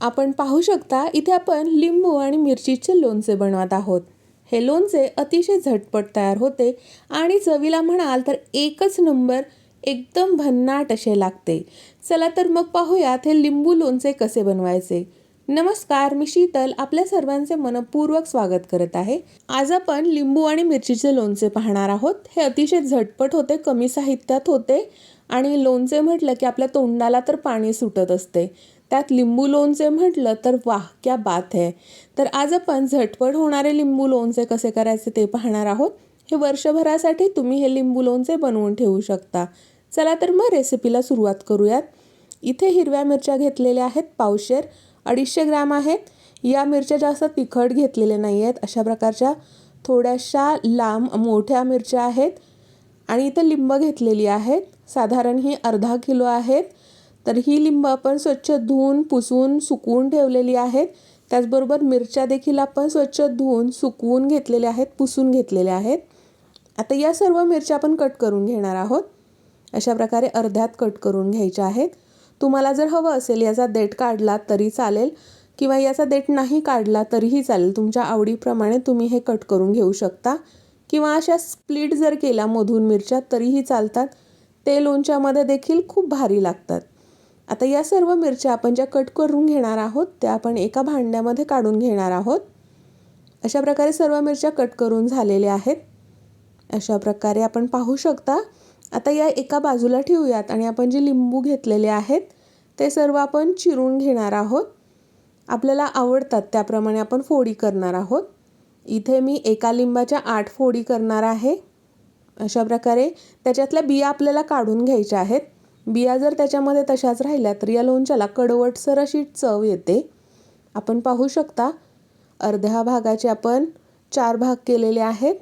आपण पाहू शकता इथे आपण लिंबू आणि मिरचीचे लोणचे बनवत आहोत. हे लोणचे अतिशय झटपट तयार होते आणि चवीला म्हणाल तर एकच नंबर एकदम भन्नाट असे लागते. चला तर मग पाहूयात हे लिंबू लोणचे कसे बनवायचे. नमस्कार मी शीतल. आपल्या सर्वांचे मनपूर्वक स्वागत करत आहे. आज आपण लिंबू आणि मिरचीचे लोणचे पाहणार आहोत. हे अतिशय झटपट होते कमी साहित्यात होते आणि लोणचे म्हटलं की आपल्या तोंडाला तर पाणी सुटत असते. त्यात लिंबू लोणचे म्हटलं तर वाह क्या बात आहे तर आज आपण झटपट होणारे लिंबू लोणचे कसे करायचे ते पाहणार आहोत. हे वर्षभरासाठी तुम्ही हे लिंबू लोणचे बनवून ठेवू शकता. चला तर मग रेसिपीला सुरुवात करूयात. इथे हिरव्या मिरच्या घेतलेल्या आहेत पावशेर अडीचशे ग्रॅम आहेत. या मिरच्या जास्त तिखट घेतलेल्या नाही आहेत. अशा प्रकारच्या थोड्याशा लांब मोठ्या मिरच्या आहेत. आणि इथे लिंब घेतलेली आहेत. साधारण ही अर्धा किलो आहेत. तर ही लिंब आपण स्वच्छ धुवून पुसून सुकवून ठेवलेली आहेत. त्याचबरोबर मिरच्या देखील आपण स्वच्छ धुवून सुकवून घेतलेल्या आहेत पुसून घेतलेल्या आहेत. आता या सर्व मिरच्या आपण कट करून घेणार आहोत. अशा प्रकारे अर्ध्यात कट करून घ्यायच्या आहेत. तुम्हाला जर हवं असेल याचा देठ काढला तरी चालेल किंवा याचा देठ नाही काढला तरीही चालेल. तुमच्या आवडीप्रमाणे तुम्ही हे कट करून घेऊ शकता. किंवा अशा स्प्लिट जर केल्या मधून मिरच्या तरीही चालतात. ते लोणच्यामध्ये देखील खूप भारी लागतात. आता या सर्व मिरच्या आपण ज्या कट करून घेणार आहोत त्या आपण एका भांड्यामध्ये काढून घेणार आहोत. अशा प्रकारे सर्व मिरच्या कट करून झालेल्या आहेत. अशा प्रकारे आपण पाहू शकता. आता या एका बाजूला ठेवूयात आणि आपण जे लिंबू घेतलेले आहेत ते सर्व आपण चिरून घेणार आहोत. आपल्याला आवडतात त्याप्रमाणे आपण फोडी करणार आहोत. इथे मी एका लिंबाच्या आठ फोडी करणार आहे. अशा प्रकारे त्याच्यातल्या बिया आपल्याला काढून घ्यायच्या आहेत. बिया जर त्याच्यामध्ये तशाच राहिल्या तर या लोणच्याला कडवटसर अशी चव येते. आपण पाहू शकता अर्ध्या भागाचे आपण चार भाग केलेले आहेत.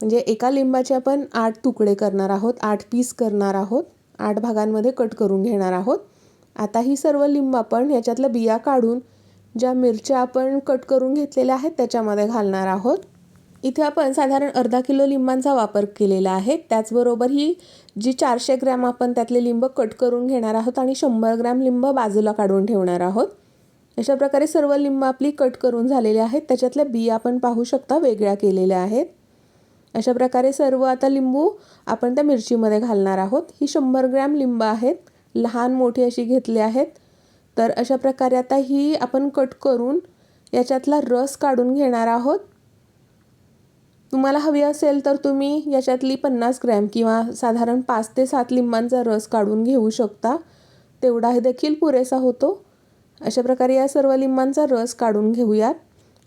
म्हणजे एका लिंबाचे आपण आठ तुकडे करणार आहोत आठ पीस करणार आहोत आठ भागांमध्ये कट करून घेणार आहोत. आता ही सर्व लिंब आपण याच्यातल्या बिया काढून ज्या मिरच्या आपण कट करून घेतलेल्या आहेत त्याच्यामध्ये घालणार आहोत. इथे आपण साधारण अर्धा किलो लिंबांचा वापर केलेला आहे. त्याचबरोबर ही जी चारशे ग्रॅम आपण त्यातले लिंब कट करून घेणार आहोत आणि शंभर ग्रॅम लिंब बाजूला काढून ठेवणार आहोत. अशा प्रकारे सर्व लिंब आपली कट करून झालेली आहेत. त्याच्यातल्या बिया आपण पाहू शकता वेगळ्या केलेल्या आहेत. अशा प्रकारे सर्व आता लिंबू आपण त्या मिरचीमध्ये घालणार आहोत. ही शंभर ग्रॅम लिंब आहेत. लहान मोठी अशी घेतली आहेत. तर अशा प्रकारे आता ही आपण कट करून याच्यातला रस काढून घेणार आहोत. तुम्हाला हवी असेल तर तुम्ही याच्यातली पन्नास ग्रॅम किंवा साधारण पाच ते सात लिंबांचा रस काढून घेऊ शकता. तेवढा देखील पुरेसा होतो. अशा प्रकारे या सर्व लिंबांचा रस काढून घेऊयात.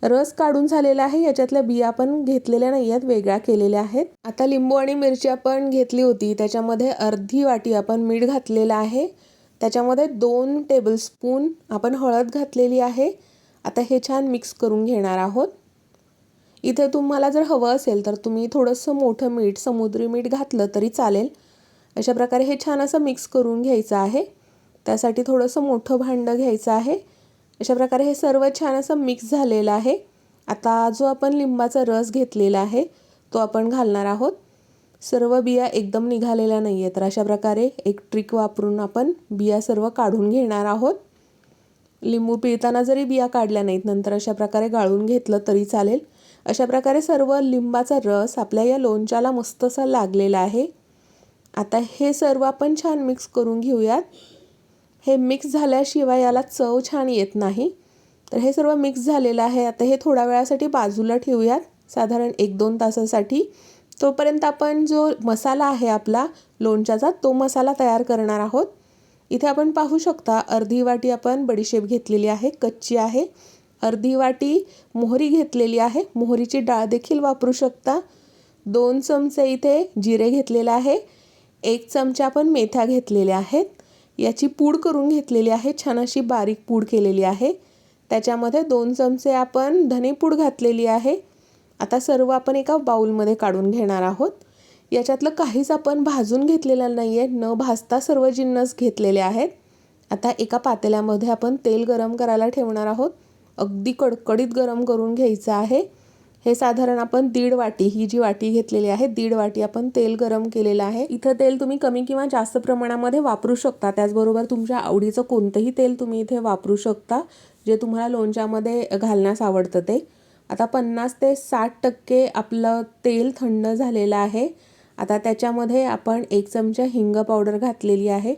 रस काढून झालेला आहे याच्यातल्या बिया आपण घेतलेल्या नाही आहेत वेगळ्या केलेल्या आहेत. आता लिंबू आणि मिरची आपण घेतली होती त्याच्यामध्ये अर्धी वाटी आपण मीठ घातलेलं आहे. त्याच्यामध्ये दोन टेबलस्पून आपण हळद घातलेली आहे. आता हे छान मिक्स करून घेणार आहोत. इथे तुम्हाला जर हवं असेल तर तुम्ही थोडंसं मोठं मीठ समुद्री मीठ घातलं तरी चालेल. अशा प्रकारे हे छान असं मिक्स करून घ्यायचं आहे. त्यासाठी थोडंसं मोठं भांडं घ्यायचं आहे. अशा प्रकारे हे सर्व छान असं मिक्स झालेलं आहे. आता जो आपण लिंबाचा रस घेतलेला आहे तो आपण घालणार आहोत. सर्व बिया एकदम निघालेल्या नाही आहेत तर अशा प्रकारे एक ट्रिक वापरून आपण बिया सर्व काढून घेणार आहोत. लिंबू पिळताना जरी बिया काढल्या नाहीत नंतर अशा प्रकारे गाळून घेतलं तरी चालेल. अशा प्रकारे सर्व लिंबाचा रस आपल्या या लोणच्याला मस्तसा लागलेला आहे. आता हे सर्व आपण छान मिक्स करून घेऊयात. हे मिक्स झाल्याशिवाय याला चव छान येत नाही. तर हे सर्व मिक्स झालेलं आहे. आता हे थोड्या वेळासाठी बाजूला ठेवूयात साधारण एक दोन तासासाठी. तोपर्यंत आपण जो मसाला आहे आपला लोणच्याचा तो मसाला तयार करणार आहोत. इथे आपण पाहू शकता अर्धी वाटी आपण बडीशेप घेतलेली आहे कच्ची आहे. अर्धी वाटी मोहरी घेतलेली आहे. मोहरीची डाळ देखील वापरू शकता. दोन चमचे इथे जिरे घेतलेले आहे. एक चमचा आपण मेथ्या घेतलेल्या आहेत. याची पूड करून घेतलेली आहे. छान अशी बारीक पूड केलेली आहे. त्याच्यामध्ये दोन चमचे आपण धनेपूड घातलेली आहे. आता सर्व आपण एका बाऊलमध्ये काढून घेणार आहोत. याच्यातलं काहीच आपण भाजून घेतलेलं नाही आहे न भाजता सर्व जिन्नस घेतलेले आहेत. आता एका पातेल्यामध्ये आपण तेल गरम करायला ठेवणार आहोत. अगदी कडकडीत गरम करून घ्यायचं आहे. हे साधारण आपण दीड वाटी ही जी वाटी घेतलेली आहे दीड वाटी आपण तेल गरम केलेलं आहे. इथं तेल तुम्ही कमी किंवा जास्त प्रमाणामध्ये वापरू शकता. त्याचबरोबर तुमच्या आवडीचं कोणतंही तेल तुम्ही इथे वापरू शकता जे तुम्हाला लोणच्यामध्ये घालण्यास आवडतं ते. आता पन्नास ते साठ टक्के आपलं तेल थंड झालेलं आहे. आता त्याच्यामध्ये आपण एक चमचा हिंग पावडर घातलेली आहे.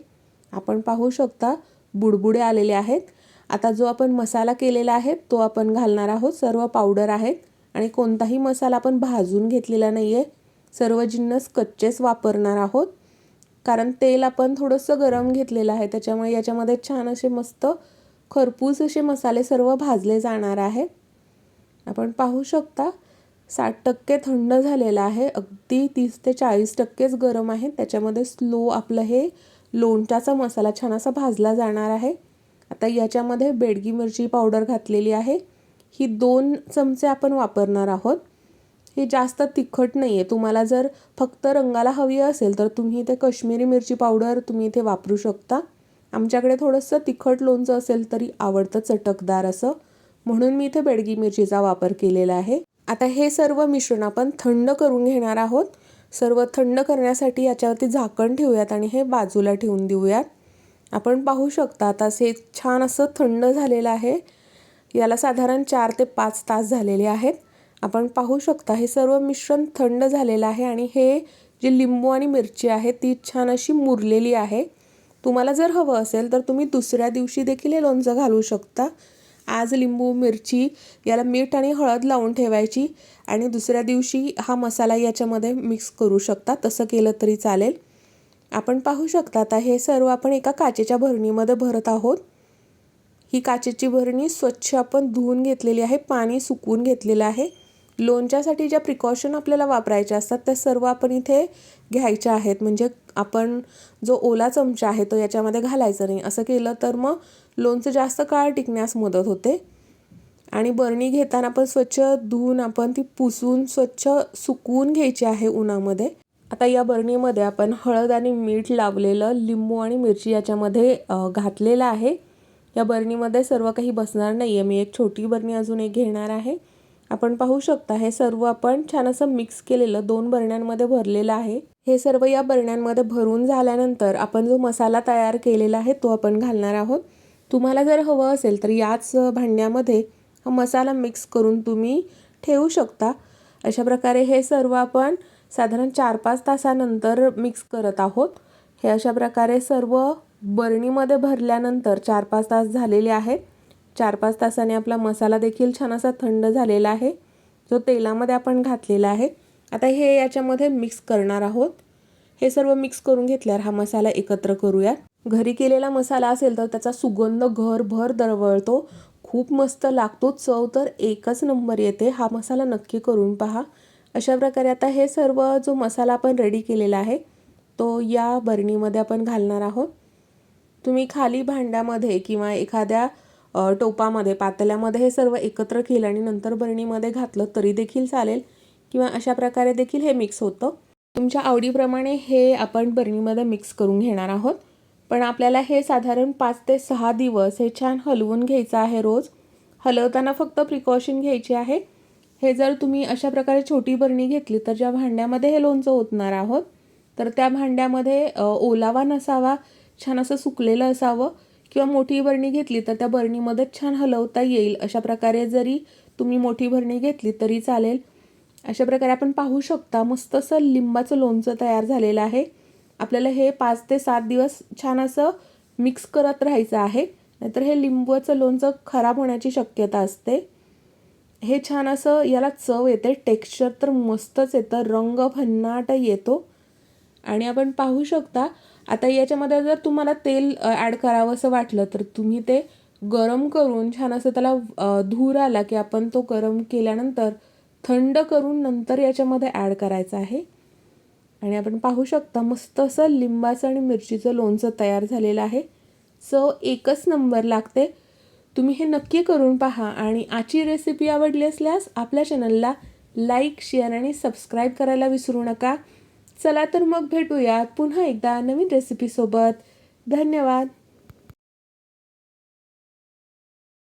आपण पाहू शकता बुडबुडे आलेले आहेत. आता जो आपण मसाला केलेला आहे तो आपण घालणार आहोत. सर्व पावडर आहेत आणि कोणताही मसाला आपण भाजून घेतलेला नाही आहे सर्व जिन्नस कच्चेच वापरणार आहोत. कारण तेल आपण थोडंसं गरम घेतलेलं आहे. त्याच्यामुळे याच्यामध्ये छान असे मस्त खरपूस असे मसाले सर्व भाजले जाणार आहेत आपण पाहू शकता साठ टक्के थंड झालेलं आहे. अगदी तीस ते चाळीस टक्केच गरम आहे. त्याच्यामध्ये स्लो आपलं हे लोणच्याचा मसाला छान असा भाजला जाणार आहे. आता याच्यामध्ये बेडगी मिरची पावडर घातलेली आहे. ही दोन चमचे आपण वापरणार आहोत. हे जास्त तिखट नाही आहे तुम्हाला जर फक्त रंगाला हवी असेल तर तुम्ही इथे कश्मीरी मिरची पावडर तुम्ही इथे वापरू शकता. आमच्याकडे थोडंसं तिखट लोणचं असेल तरी आवडतं चटकदार असं. म्हणून मी इथे बेडगी मिरचीचा वापर केलेला आहे. आता हे सर्व मिश्रण आपण थंड करून घेणार आहोत. सर्व थंड करण्यासाठी याच्यावरती झाकण ठेवूयात आणि हे बाजूला ठेवून देऊयात. आपण पाहू शकता आता हे छान असं थंड झालेलं आहे. याला साधारण चार ते पाच तास झालेले आहेत. आपण पाहू शकता हे सर्व मिश्रण थंड झालेलं आहे आणि हे जी लिंबू आणि मिरची आहे ती छान अशी मुरलेली आहे. तुम्हाला जर हवं असेल तर तुम्ही दुसऱ्या दिवशी देखील हे लोणचं घालू शकता. आज लिंबू मिरची याला मीठ आणि हळद लावून ठेवायची आणि दुसऱ्या दिवशी हा मसाला याच्यामध्ये मिक्स करू शकता. तसं केलं तरी चालेल. आपण पाहू शकता आता हे सर्व आपण एका काचेच्या भरणीमध्ये भरत आहोत. ही काचेची भरणी स्वच्छ आपण धुवून घेतलेली आहे पाणी सुकवून घेतलेलं आहे. लोणच्यासाठी ज्या प्रिकॉशन आपल्याला वापरायच्या असतात त्या सर्व आपण इथे घ्यायच्या आहेत. म्हणजे आपण जो ओला चमचा आहे तो याच्यामध्ये घालायचा नाही. असं केलं तर मग लोणचं जास्त काळ टिकण्यास मदत होते. आणि बरणी घेताना आपण स्वच्छ धुवून आपण ती पुसून स्वच्छ सुकवून घ्यायची आहे उन्हामध्ये. आता या बरणीमध्ये आपण हळद आणि मीठ लावलेलं लिंबू आणि मिरची याच्यामध्ये घातलेलं आहे. या बरणीमध्ये सर्व काही बसणार नाही आहे मी एक छोटी बरणी अजून एक घेणार आहे. आपण पाहू शकता हे सर्व आपण छान असं मिक्स केलेलं दोन बरण्यांमध्ये भरलेलं आहे. हे सर्व या बरण्यांमध्ये भरून झाल्यानंतर आपण जो मसाला तयार केलेला आहे तो आपण घालणार आहोत. तुम्हाला जर हवं असेल तर याच भांड्यामध्ये हा मसाला मिक्स करून तुम्ही ठेवू शकता. अशा प्रकारे हे सर्व आपण साधारण चार पाच तासानंतर मिक्स करत आहोत. हे अशा प्रकारे सर्व बरणीमध्ये भरल्यानंतर चार पाच तास झालेले आहेत. चार पाच तासाने आपला मसाला देखील छान असा थंड झालेला आहे. जो तेलामध्ये आपण घातलेला आहे. आता हे याच्यामध्ये मिक्स करणार आहोत. हे सर्व मिक्स करून घेतल्यावर हा मसाला एकत्र करूयात. घरी केलेला मसाला असेल तर त्याचा सुगंध घरभर दरवळतो. खूप मस्त लागतो. चव तर एकच नंबर येते. हा मसाला नक्की करून पहा. अशा प्रकारे आता हे सर्व जो मसाला आपण रेडी केलेला आहे तो या बरणीमध्ये आपण घालणार आहोत. तुम्ही खाली भांड्यामध्ये किंवा एखाद्या टोपामध्ये पातेल्यामध्ये हे सर्व एकत्र केलं आणि नंतर बरणीमध्ये घातलं तरी देखील चालेल किंवा अशा प्रकारे देखील हे मिक्स होतं. तुमच्या आवडीप्रमाणे हे आपण बरणीमध्ये मिक्स करून घेणार आहोत. पण आपल्याला हे साधारण पाच ते सहा दिवस हे छान हलवून घ्यायचं आहे रोज. हलवताना फक्त प्रिकॉशन घ्यायची आहे. हे जर तुम्ही अशा प्रकारे छोटी बरणी घेतली तर ज्या भांड्यामध्ये हे लोणचं ओतणार आहोत तर त्या भांड्यामध्ये ओलावा नसावा छान असं सुकलेलं असावं किंवा मोठी बरणी घेतली तर त्या बरणीमध्ये छान हलवता येईल. अशा प्रकारे जरी तुम्ही मोठी बरणी घेतली तरी चालेल. अशा प्रकारे आपण पाहू शकता मस्त असं लिंबाचं लोणचं तयार झालेलं आहे. आपल्याला हे पाच ते सात दिवस छान असं मिक्स करत राहायचं आहे. नाहीतर हे लिंबूचं लोणचं खराब होण्याची शक्यता असते. हे छान असं याला चव येते टेक्स्चर तर मस्तच येतं रंग भन्नाट येतो. आणि आपण पाहू शकता आता याच्यामध्ये जर तुम्हाला तेल ॲड करावं असं वाटलं तर तुम्ही ते गरम करून छान असं त्याला धूर आला की आपण तो गरम केल्यानंतर थंड करून नंतर याच्यामध्ये ॲड करायचं आहे. आणि आपण पाहू शकता मस्त असं लिंबाचं आणि मिरचीचं लोणचं तयार झालेलं आहे. चव एकच नंबर लागते. तुम्ही हे नक्की करून पहा आणि आजची रेसिपी आवडली असल्यास आपल्या चॅनलला लाईक शेअर आणि सबस्क्राईब करायला विसरू नका. चला तर मग भेटूयात पुन्हा एकदा नवीन रेसिपीसोबत धन्यवाद.